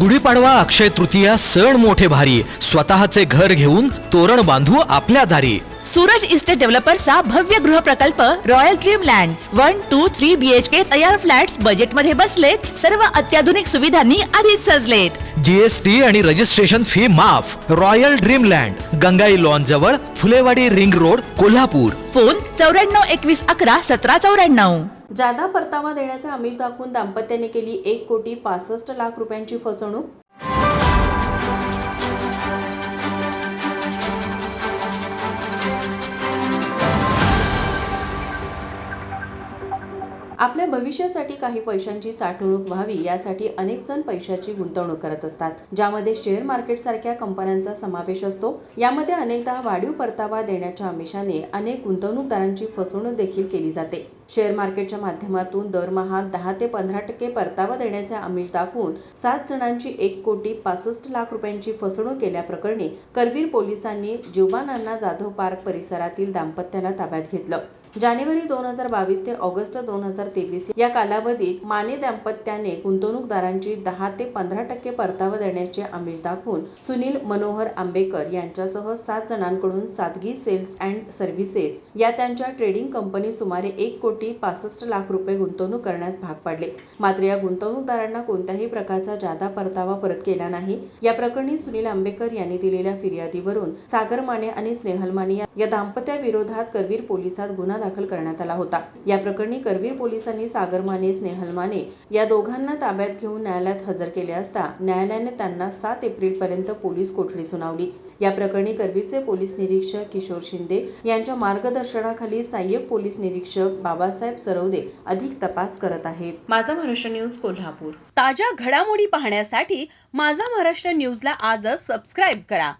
गुढीपाडवा अक्षय तृतीया सण मोठे भारी. स्वतःचे घर घेऊन तोरण बांधू आपल्या दारी. सूरज इस्टेट डेव्हलपर्सचा भव्य गृह प्रकल्प royal dream land one two three BHK तयार फ्लॅट्स बजेटमध्ये बसलेत. सर्व अत्याधुनिक सुविधांनी आधीच सजलेत. जीएसटी आणि रजिस्ट्रेशन फी माफ. Royal dream land Gangai lawn जवळ Phulewadi ring road Kolhapur. Phone चौऱ्याण्णव एकवीस अकरा सतरा चौऱ्याण्णव. जादा परतावा देण्याचे आमिष दाखवून दाम्पत्याने केली एक कोटी पासष्ट लाख रुपयांची फसवणूक? आपल्या भविष्यासाठी काही पैशांची साठवणूक व्हावी यासाठी अनेक जण पैशाची गुंतवणूक करत असतात. ज्यामध्ये शेअर मार्केट सारख्या कंपन्यांचा समावेश असतो. यामध्ये अनेकदा वाढीव परतावा देण्याच्या आमिषाने अनेक गुंतवणूकदारांची फसवणूक देखील केली जाते. शेअर मार्केटच्या माध्यमातून दरमहा दहा ते पंधरा टक्के परतावा देण्याचे आमिष दाखवून सात जणांची एक कोटी पासष्ट लाख रुपयांची फसवणूक केल्याप्रकरणी करवीर पोलिसांनी जीवबानांना जाधव पार्क परिसरातील दाम्पत्याला ताब्यात घेतलं. जानेवारी दोन हजार बावीस ते ऑगस्ट दोन हजार तेवीस या कालावधीत माने दाम्पत्याने गुंतवणूकदारांची दहा ते पंधरा टक्के परतावा देण्याचे आमिष दाखवून सुनील मनोहर आंबेकर यांच्यासह सात जणांकडून सादगी सेल्स अँड सर्व्हिसेस या त्यांच्या ट्रेडिंग कंपनी सुमारे एक कोटी पासष्ट लाख रुपये गुंतवणूक करण्यास भाग पाडले. मात्र या गुंतवणूकदारांना कोणत्याही प्रकारचा जादा परतावा परत केला नाही. या प्रकरणी सुनील आंबेकर यांनी दिलेल्या फिर्यादीवरून सागर माने आणि स्नेहल माने या- दाम्पत्याविरोधात करवीर पोलिसात गुन्हा दाखल करण्यात आला होता. या प्रकरणी करवीर पोलिसांनी सागर माने स्नेहल माने या दोघांना ताब्यात घेऊन न्यायालयात हजर केले असता न्यायालयाने त्यांना सात एप्रिल पर्यंत पोलीस कोठडी सुनावली. या प्रकरणी करवीरचे पोलीस निरीक्षक किशोर शिंदे यांच्या मार्गदर्शनाखाली सहाय्यक पोलीस निरीक्षक बाबासाहेब सरवदे अधिक तपास करत आहेत. माझा महाराष्ट्र न्यूज कोल्हापूर. ताज्या घडामोडी पाहण्यासाठी माझा महाराष्ट्र न्यूजला आजच सबस्क्राईब करा.